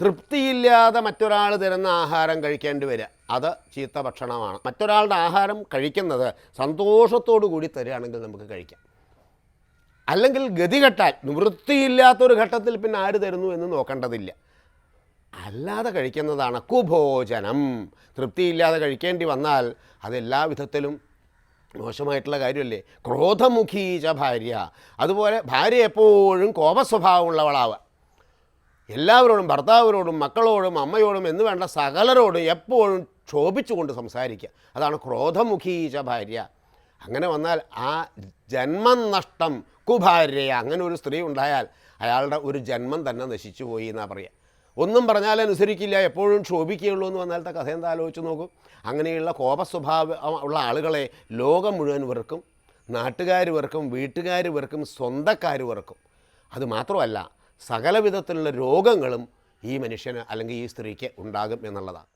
തൃപ്തിയില്ലാതെ മറ്റൊരാൾ തരുന്ന ആഹാരം കഴിക്കേണ്ടി വരിക. അത് ചീത്ത ഭക്ഷണമാണ്. മറ്റൊരാളുടെ ആഹാരം കഴിക്കുന്നത് സന്തോഷത്തോടു കൂടി തരികയാണെങ്കിൽ നമുക്ക് കഴിക്കാം. അല്ലെങ്കിൽ ഗതികെട്ടാൽ നിവൃത്തിയില്ലാത്തൊരു ഘട്ടത്തിൽ പിന്നെ ആര് തരുന്നു എന്ന് നോക്കേണ്ടതില്ല. അല്ലാതെ കഴിക്കുന്നതാണ് കുഭോജനം. തൃപ്തിയില്ലാതെ കഴിക്കേണ്ടി വന്നാൽ അതെല്ലാ വിധത്തിലും മോശമായിട്ടുള്ള കാര്യമല്ലേ? ക്രോധമുഖീച ഭാര്യ. അതുപോലെ ഭാര്യ എപ്പോഴും കോപസ്വഭാവമുള്ളവളാവുക. എല്ലാവരോടും ഭർത്താവിനോടും മക്കളോടും അമ്മയോടും എന്ന് വേണ്ട സകലരോടും എപ്പോഴും ക്ഷോഭിച്ചുകൊണ്ട് സംസാരിക്കുക. അതാണ് ക്രോധമുഖീച്ച ഭാര്യ. അങ്ങനെ വന്നാൽ ആ ജന്മം നഷ്ടം കുഭാര്യ അങ്ങനെ ഒരു സ്ത്രീ ഉണ്ടായാൽ അയാളുടെ ഒരു ജന്മം തന്നെ നശിച്ചു പോയി എന്നാണ് പറയുക. ഒന്നും പറഞ്ഞാൽ അനുസരിക്കില്ല എപ്പോഴും ക്ഷോഭിക്കുകയുള്ളൂ എന്ന് വന്നാലത്തെ കഥ എന്താ ആലോചിച്ച് നോക്കും. അങ്ങനെയുള്ള കോപസ്വഭാവം ഉള്ള ആളുകളെ ലോകം മുഴുവൻ വെറുക്കും. നാട്ടുകാർ വെറുക്കും വീട്ടുകാർ വെറുക്കും സ്വന്തക്കാർ വെറുക്കും. അത് മാത്രമല്ല സകല വിധത്തിലുള്ള രോഗങ്ങളും ഈ മനുഷ്യന് അല്ലെങ്കിൽ ഈ സ്ത്രീക്ക് ഉണ്ടാകും എന്നുള്ളതാണ്.